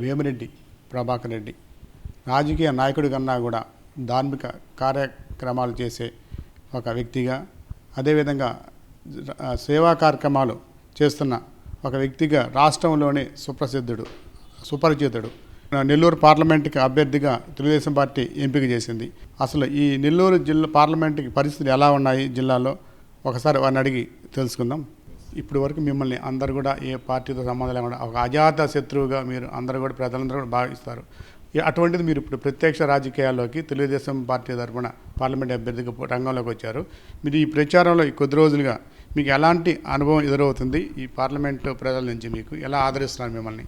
వేమిరెడ్డి ప్రభాకర్ రెడ్డి. రాజకీయ నాయకుడి కన్నా కూడా ధార్మిక కార్యక్రమాలు చేసే ఒక వ్యక్తిగా అదేవిధంగా సేవా కార్యక్రమాలు చేస్తున్న ఒక వ్యక్తిగా రాష్ట్రంలోనే సుప్రసిద్ధుడు సుపరిచితుడు. నెల్లూరు పార్లమెంట్కి అభ్యర్థిగా తెలుగుదేశం పార్టీ ఎంపిక చేసింది. అసలు ఈ నెల్లూరు జిల్లా పార్లమెంట్కి పరిస్థితులు ఎలా ఉన్నాయి జిల్లాలో? ఒకసారి వారిని అడిగి తెలుసుకుందాం. ఇప్పటి వరకు మిమ్మల్ని అందరు కూడా ఏ పార్టీతో సంబంధం లేకుండా ఒక అజాత శత్రువుగా మీరు అందరూ కూడా ప్రజలందరూ కూడా భావిస్తారు. అటువంటిది మీరు ఇప్పుడు ప్రత్యక్ష రాజకీయాల్లోకి తెలుగుదేశం పార్టీ తరఫున పార్లమెంట్ అభ్యర్థిగా రంగంలోకి వచ్చారు. మీరు ఈ ప్రచారంలో ఈ కొద్ది రోజులుగా మీకు ఎలాంటి అనుభవం ఎదురవుతుంది? ఈ పార్లమెంటు ప్రజల నుంచి మీకు ఎలా ఆదరిస్తున్నారు మిమ్మల్ని?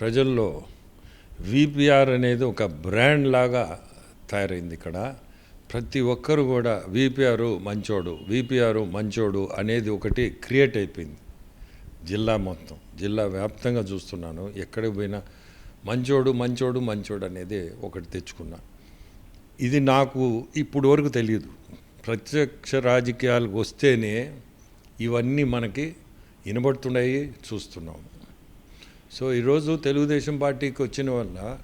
ప్రజల్లో విపిఆర్ అనేది ఒక బ్రాండ్ లాగా తయారైంది ఇక్కడ. ప్రతి ఒక్కరు కూడా విపిఆర్ మంచోడు విపిఆర్ మంచోడు అనేది ఒకటి క్రియేట్ అయిపోయింది. జిల్లా మొత్తం జిల్లా వ్యాప్తంగా చూస్తున్నాను. ఎక్కడికి పోయినా మంచోడు మంచోడు మంచోడు అనేది ఒకటి తెచ్చుకున్నా. ఇది నాకు ఇప్పుడు వరకు తెలియదు. ప్రత్యక్ష రాజకీయాలకు వస్తేనే ఇవన్నీ మనకి వినబడుతున్నాయి చూస్తున్నాము సో ఈరోజు తెలుగుదేశం పార్టీకి వచ్చిన వల్ల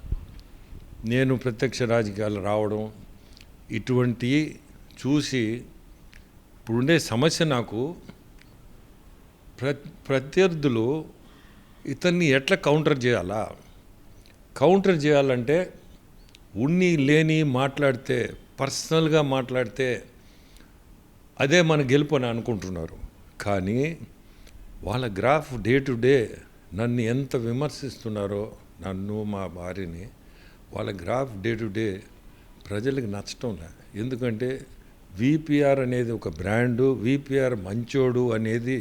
నేను ప్రత్యక్ష రాజకీయాలు రావడం ఇటువంటి చూసి ఇప్పుడుండే సమస్య నాకు ప్ర ప్రత్యర్థులు ఇతన్ని ఎట్లా కౌంటర్ చేయాలా? కౌంటర్ చేయాలంటే ఉన్ని లేని మాట్లాడితే పర్సనల్గా మాట్లాడితే అదే మన గెలుపు అని అనుకుంటున్నారు. కానీ వాళ్ళ గ్రాఫ్ డే టు డే నన్ను ఎంత విమర్శిస్తున్నారో నన్ను మా భార్యని వాళ్ళ గ్రాఫ్ డే టు డే ప్రజలకు నచ్చటం లే ఎందుకంటే విపిఆర్ అనేది ఒక బ్రాండు విపిఆర్ మంచోడు అనేది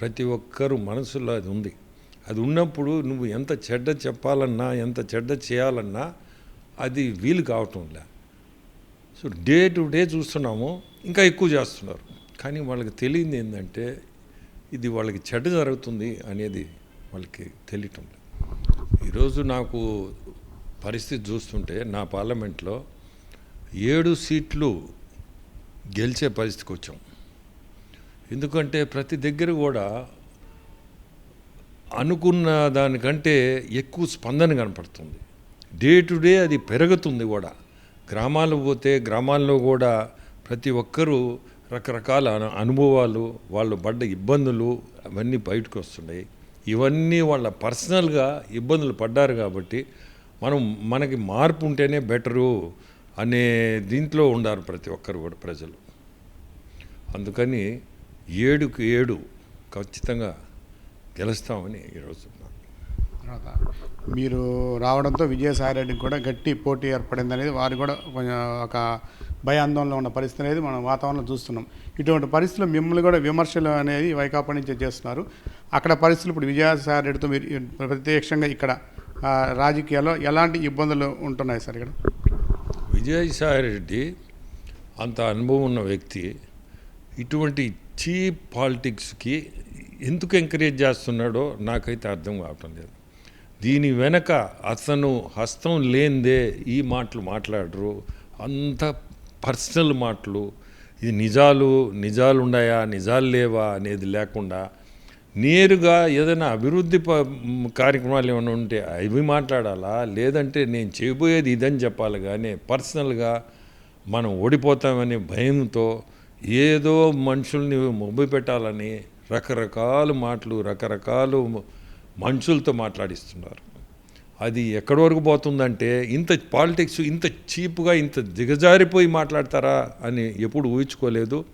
ప్రతి ఒక్కరు మనసులో అది ఉంది. అది ఉన్నప్పుడు నువ్వు ఎంత చెడ్డ చెప్పాలన్నా ఎంత చెడ్డ చేయాలన్నా అది వీలు కావటం లే సో డే టు డే చూస్తున్నాము ఇంకా ఎక్కువ చేస్తున్నారు. కానీ వాళ్ళకి తెలియంది ఏంటంటే ఇది వాళ్ళకి చెడ్డ జరుగుతుంది అనేది వాళ్ళకి తెలియటం లేదు. ఈరోజు నాకు పరిస్థితి చూస్తుంటే నా పార్లమెంట్లో ఏడు సీట్లు గెలిచే పరిస్థితికి వచ్చాం. ఎందుకంటే ప్రతి దగ్గర కూడా అనుకున్న దానికంటే ఎక్కువ స్పందన కనపడుతుంది. డే టు డే అది పెరుగుతుంది కూడా. గ్రామాలు పోతే గ్రామాల్లో కూడా ప్రతి ఒక్కరూ రకరకాల అనుభవాలు వాళ్ళు పడ్డ ఇబ్బందులు అవన్నీ బయటకు వస్తున్నాయి. ఇవన్నీ వాళ్ళ పర్సనల్గా ఇబ్బందులు పడ్డారు కాబట్టి మనం మనకి మార్పు ఉంటేనే బెటరు. అనే దీంట్లో ఉండారు ప్రతి ఒక్కరు కూడా ప్రజలు. అందుకని ఏడుకు ఏడు ఖచ్చితంగా గెలుస్తామని ఈరోజు తర్వాత మీరు రావడంతో విజయసాయిరెడ్డికి కూడా గట్టి పోటీ ఏర్పడింది అనేది వారు కూడా కొంచెం ఒక భయాందోళనలో ఉన్న పరిస్థితి అనేది మనం వాతావరణం చూస్తున్నాం. ఇటువంటి పరిస్థితులు మిమ్మల్ని కూడా విమర్శలు అనేది వైకాపా నుంచి చేస్తున్నారు. అక్కడ పరిస్థితులు ఇప్పుడు విజయసాయిరెడ్డితో మీరు ప్రత్యక్షంగా ఇక్కడ రాజకీయాల్లో ఎలాంటి ఇబ్బందులు ఉంటున్నాయి సార్ ఇక్కడ? విజయసాయిరెడ్డి అంత అనుభవం ఉన్న వ్యక్తి ఇటువంటి చీప్ పాలిటిక్స్కి ఎందుకు ఎంకరేజ్ చేస్తున్నాడో నాకైతే అర్థం కావటం లేదు. దీని వెనక అతను హస్తం లేనిదే ఈ మాటలు మాట్లాడరు అంత పర్సనల్ మాటలు. ఇది నిజాలు నిజాలు ఉన్నాయా నిజాలు లేవా అనేది లేకుండా నేరుగా ఏదైనా అభివృద్ధి ప- కార్యక్రమాలు ఏమైనా ఉంటే అవి మాట్లాడాలా? లేదంటే నేను చేయబోయేది ఇదని చెప్పాలి కానీ పర్సనల్గా మనం ఓడిపోతామనే భయంతో ఏదో మనుషుల్ని మొబ్బు పెట్టాలని రకరకాల మాటలు రకరకాలు మనుషులతో మాట్లాడిస్తున్నారు. అది ఎక్కడి వరకు పోతుందంటే ఇంత పాలిటిక్స్ ఇంత చీప్గా ఇంత దిగజారిపోయి మాట్లాడతారా అని ఎప్పుడు ఊహించుకోలేదు.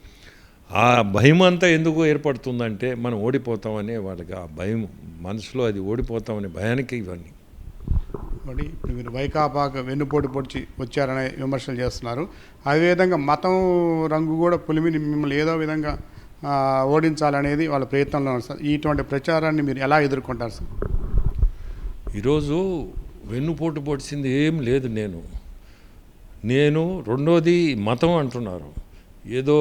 ఆ భయం అంతా ఎందుకు ఏర్పడుతుందంటే మనం ఓడిపోతామనే వాళ్ళకి ఆ భయం మనసులో అది ఓడిపోతామనే భయానికి ఇవన్నీ. మరి ఇప్పుడు మీరు వైకాపాకు వెన్నుపోటు పొడిచి వచ్చారనే విమర్శలు చేస్తున్నారు. అదేవిధంగా మతం రంగు కూడా పులిమిని మిమ్మల్ని ఏదో విధంగా ఓడించాలనేది వాళ్ళ ప్రయత్నంలో సార్. ఇటువంటి ప్రచారాన్ని మీరు ఎలా ఎదుర్కొంటారు సార్? ఈరోజు వెన్నుపోటు పొడిచింది ఏం లేదు నేను. నేను రెండోది మతం అంటున్నారు. ఏదో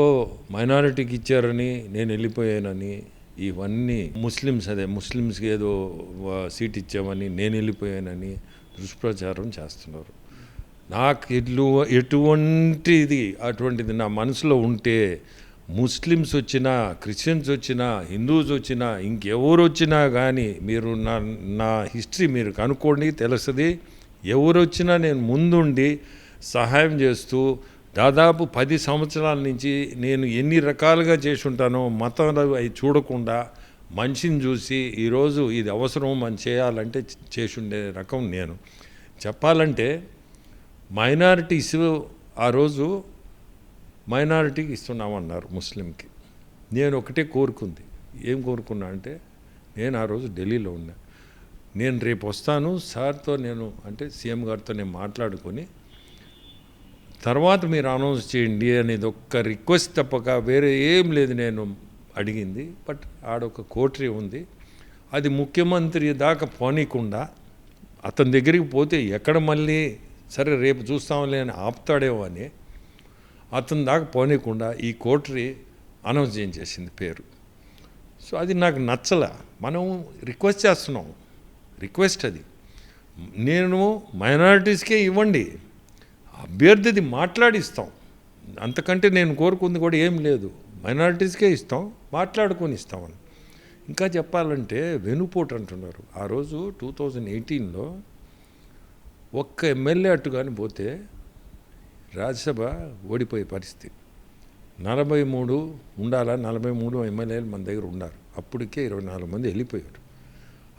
మైనారిటీకి ఇచ్చారని నేను వెళ్ళిపోయానని ఇవన్నీ ముస్లిమ్స్ అదే ముస్లిమ్స్కి ఏదో సీట్ ఇచ్చామని నేను వెళ్ళిపోయానని దుష్ప్రచారం చేస్తున్నారు. నాకు ఎట్లు ఎటువంటిది అటువంటిది నా మనసులో ఉంటే ముస్లిమ్స్ వచ్చినా క్రిస్టియన్స్ వచ్చినా హిందూస్ వచ్చినా ఇంకెవరు వచ్చినా కానీ మీరు నా నా హిస్టరీ మీరు కనుక్కోండి తెలుస్తుంది. ఎవరు వచ్చినా నేను ముందుండి సహాయం చేస్తూ దాదాపు పది సంవత్సరాల నుంచి నేను ఎన్ని రకాలుగా చేసి ఉంటానో మతాలు అవి చూడకుండా మనిషిని చూసి ఈరోజు ఇది అవసరం మనం చేయాలంటే చేసి ఉండే రకం నేను. చెప్పాలంటే మైనారిటీస్ ఆ రోజు మైనారిటీకి ఇస్తున్నామన్నారు ముస్లింకి. నేను ఒకటే కోరుకుంది. ఏం కోరుకున్నా అంటే నేను ఆ రోజు ఢిల్లీలో ఉన్నా. నేను రేపు వస్తాను సార్తో నేను అంటే సీఎం గారితో నేను మాట్లాడుకొని తర్వాత మీరు అనౌన్స్ చేయండి అనేది ఒక్క రిక్వెస్ట్ తప్పక వేరే ఏం లేదు నేను అడిగింది. బట్ ఆడొక కోటరీ ఉంది. అది ముఖ్యమంత్రి దాకా పోనీకుండా అతని దగ్గరికి పోతే ఎక్కడ మళ్ళీ సరే రేపు చూస్తాంలే అని ఆపుతాడేమో అని అతని దాకా పోనీయకుండా ఈ కోటరీ అనౌన్స్ చేసింది పేరు. సో అది నాకు నచ్చల. మనం రిక్వెస్ట్ చేస్తున్నాం. రిక్వెస్ట్ అది. నేను మైనారిటీస్కే ఇవ్వండి. అభ్యర్థిది మాట్లాడిస్తాం. అంతకంటే నేను కోరుకుంది కూడా ఏం లేదు. మైనారిటీస్కే ఇస్తాం మాట్లాడుకొని ఇస్తామని ఇంకా చెప్పాలంటే వెనుపోటు అంటున్నారు. ఆ రోజు టూ థౌజండ్ ఎయిటీన్లో ఒక్క ఎమ్మెల్యే అట్టు కానీ పోతే రాజ్యసభ ఓడిపోయే పరిస్థితి. నలభై మూడు ఉండాలా? నలభై మూడు ఎమ్మెల్యేలు మన దగ్గర ఉన్నారు. అప్పటికే ఇరవై నాలుగు మంది వెళ్ళిపోయారు.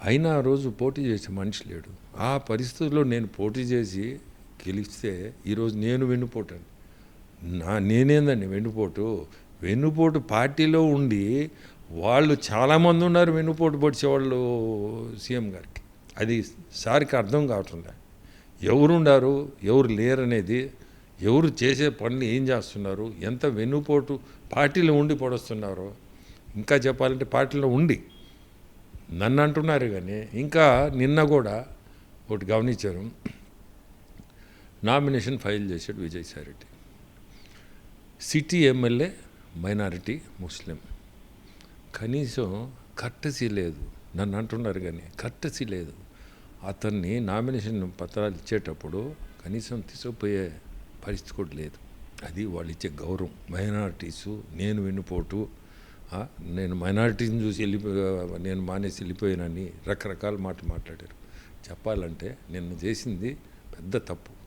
అయినా ఆ రోజు పోటీ చేసే మనిషి లేడు. ఆ పరిస్థితుల్లో నేను పోటీ చేసి గెలిస్తే ఈరోజు నేను వెన్నుపోటాను. నా నేనేందండి వెన్నుపోటు? వెన్నుపోటు పార్టీలో ఉండి వాళ్ళు చాలామంది ఉన్నారు వెన్నుపోటు పొడిచేవాళ్ళు సీఎం గారికి. అది సారికి అర్థం కావట్లే ఎవరుండారు? ఎవరు లేరనేది? ఎవరు చేసే పనులు ఏం చేస్తున్నారు? ఎంత వెన్నుపోటు పార్టీలో ఉండి పొడుస్తున్నారు? ఇంకా చెప్పాలంటే పార్టీలో ఉండి. నన్ను అంటున్నారు కానీ ఇంకా నిన్న కూడా ఒకటి గమనించారు నామినేషన్ ఫైల్ చేశాడు Vijayasai Reddy city MLA minority Muslim. కనీసం కట్టసి లేదు. నన్ను అంటున్నారు కానీ కట్టసి లేదు. అతన్ని నామినేషన్ పత్రాలు ఇచ్చేటప్పుడు కనీసం తీసుకుపోయే పరిస్థితి కూడా లేదు. అది వాళ్ళు ఇచ్చే గౌరవం. మైనారిటీసు నేను వెన్నుపోటు నేను మైనారిటీని చూసి వెళ్ళిపో నేను మానేసి వెళ్ళిపోయానని రకరకాల మాటలు మాట్లాడారు. చెప్పాలంటే నిన్న చేసింది పెద్ద తప్పు.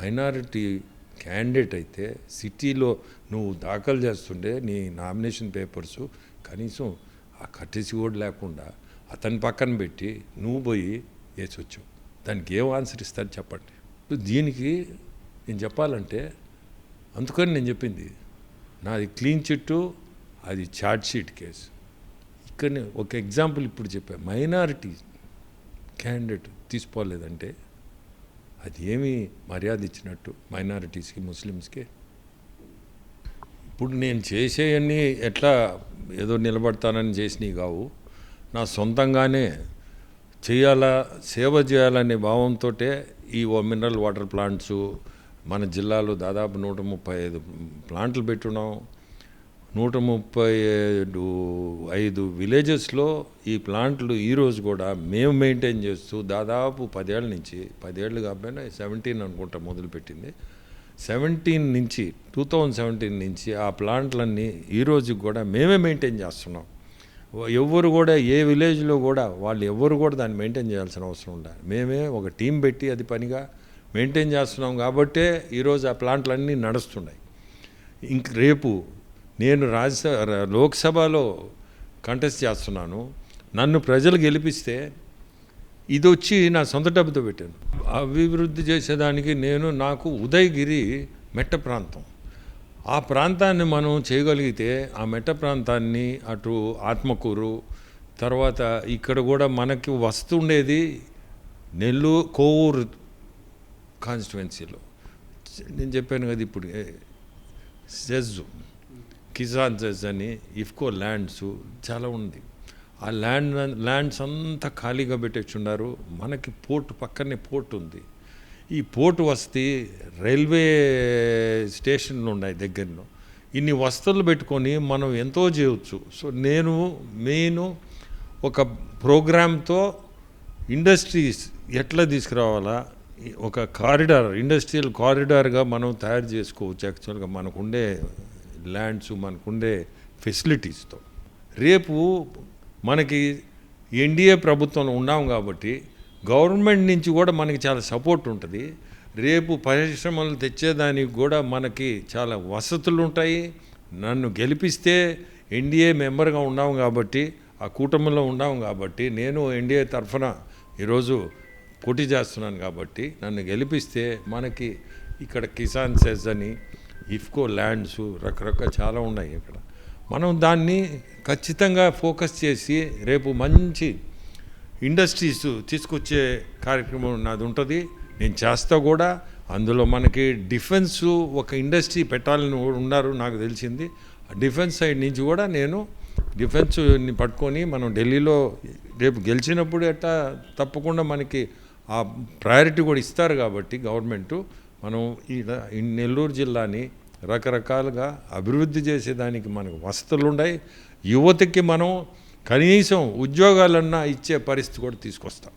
మైనారిటీ క్యాండిడేట్ అయితే సిటీలో నువ్వు దాఖలు చేస్తుండే నీ నామినేషన్ పేపర్స్ కనీసం ఆ కట్టేసి కూడా లేకుండా అతని పక్కన పెట్టి నువ్వు పోయి వేసొచ్చు. దానికి ఏం ఆన్సర్ ఇస్తారు చెప్పండి. దీనికి నేను చెప్పాలంటే అందుకని నేను చెప్పింది. నాది క్లీన్ చిట్టు అది చార్జ్ షీట్ కేసు. ఇక్కడ ఒక ఎగ్జాంపుల్ ఇప్పుడు చెప్పా. మైనారిటీ క్యాండిడేట్ తీసుకోలేదంటే అది ఏమి మర్యాద ఇచ్చినట్టు మైనారిటీస్కి ముస్లిమ్స్కి. ఇప్పుడు నేను చేసేవన్నీ ఎట్లా ఏదో నిలబడతానని చేసినవి కావు. నా సొంతంగానే చేయాలా సేవ చేయాలనే భావంతో ఈ ఓ మినరల్ వాటర్ ప్లాంట్స్ మన జిల్లాలో దాదాపు నూట ముప్పై ఐదు ప్లాంట్లు పెట్టున్నాం. నూట ముప్పై ఐదు విలేజెస్లో ఈ ప్లాంట్లు ఈరోజు కూడా మేము మెయింటైన్ చేస్తూ దాదాపు పదేళ్ళ నుంచి పదేళ్ళు కాకపోయినా సెవెంటీన్ అనుకుంటా మొదలుపెట్టింది. సెవెంటీన్ నుంచి టూ థౌజండ్ సెవెంటీన్ నుంచి ఆ ప్లాంట్లన్నీ ఈ రోజుకి కూడా మేమే మెయింటైన్ చేస్తున్నాం. ఎవ్వరు కూడా ఏ విలేజ్లో కూడా వాళ్ళు ఎవ్వరు కూడా దాన్ని మెయింటైన్ చేయాల్సిన అవసరం ఉండాలి మేమే ఒక టీం పెట్టి అది పనిగా మెయింటైన్ చేస్తున్నాం కాబట్టే ఈరోజు ఆ ప్లాంట్లన్నీ నడుస్తున్నాయి. ఇంక రేపు నేను రాజ్యసభ లోక్సభలో కంటెస్ట్ చేస్తున్నాను. నన్ను ప్రజలు గెలిపిస్తే ఇది వచ్చి నా సొంత డబ్బుతో పెట్టాను. అభివృద్ధి చేసేదానికి నేను నాకు ఉదయగిరి మెట్ట ప్రాంతం. ఆ ప్రాంతాన్ని మనం చేయగలిగితే ఆ మెట్ట ప్రాంతాన్ని అటు ఆత్మకూరు తర్వాత ఇక్కడ కూడా మనకి వస్తుండేది నెల్లూరు కోవూరు కాన్స్టిట్యువెన్సీలో నేను చెప్పాను కదా ఇప్పుడు సెజ్ కిసాన్సెస్ అని ఇఫ్కో ల్యాండ్స్ చాలా ఉంది. ఆ ల్యాండ్ ల్యాండ్స్ అంతా ఖాళీగా పెట్టేస్తున్నారు మనకి పోర్టు పక్కనే పోర్టు ఉంది. ఈ పోర్టు వస్తే రైల్వే స్టేషన్లు ఉన్నాయి దగ్గరలో. ఇన్ని వస్తువులు పెట్టుకొని మనం ఎంతో చేయవచ్చు సో నేను మెయిన్ ఒక ప్రోగ్రామ్తో ఇండస్ట్రీస్ ఎట్లా తీసుకురావాలా? ఒక కారిడార్ ఇండస్ట్రియల్ కారిడార్గా మనం తయారు చేసుకోవచ్చు యాక్చువల్గా మనకు ఉండే ల్యాండ్స్ మనకుండే ఫెసిలిటీస్తో. రేపు మనకి ఎన్డీఏ ప్రభుత్వంలో ఉన్నాం కాబట్టి గవర్నమెంట్ నుంచి కూడా మనకి చాలా సపోర్ట్ ఉంటుంది. రేపు పరిశ్రమలు తెచ్చేదానికి కూడా మనకి చాలా వసతులు ఉంటాయి నన్ను గెలిపిస్తే ఎన్డీఏ మెంబర్గా ఉన్నాం కాబట్టి ఆ కూటమిలో ఉన్నాం కాబట్టి నేను ఎన్డీఏ తరఫున ఈరోజు పోటీ చేస్తున్నాను కాబట్టి నన్ను గెలిపిస్తే మనకి ఇక్కడ కిసాన్ సెజ్ అని ఇఫ్కో ల్యాండ్స్ రకరకాల చాలా ఉన్నాయి ఇక్కడ. మనం దాన్ని ఖచ్చితంగా ఫోకస్ చేసి రేపు మంచి ఇండస్ట్రీస్ తీసుకొచ్చే కార్యక్రమం నాది ఉంటుంది. నేను చేస్తా కూడా. అందులో మనకి డిఫెన్స్ ఒక ఇండస్ట్రీ పెట్టాలని ఉన్నారు నాకు తెలిసింది. ఆ డిఫెన్స్ సైడ్ నుంచి కూడా నేను డిఫెన్స్ని పట్టుకొని మనం ఢిల్లీలో రేపు గెలిచినప్పుడు ఎట్టా తప్పకుండా మనకి ఆ ప్రయారిటీ కూడా ఇస్తారు కాబట్టి గవర్నమెంటు. మనం ఈ నెల్లూరు జిల్లాని రకరకాలుగా అభివృద్ధి చేసేదానికి మనకు వసతులు ఉన్నాయి యువతకి మనం కనీసం ఉద్యోగాలన్నా ఇచ్చే పరిస్థితి కూడా తీసుకొస్తాం.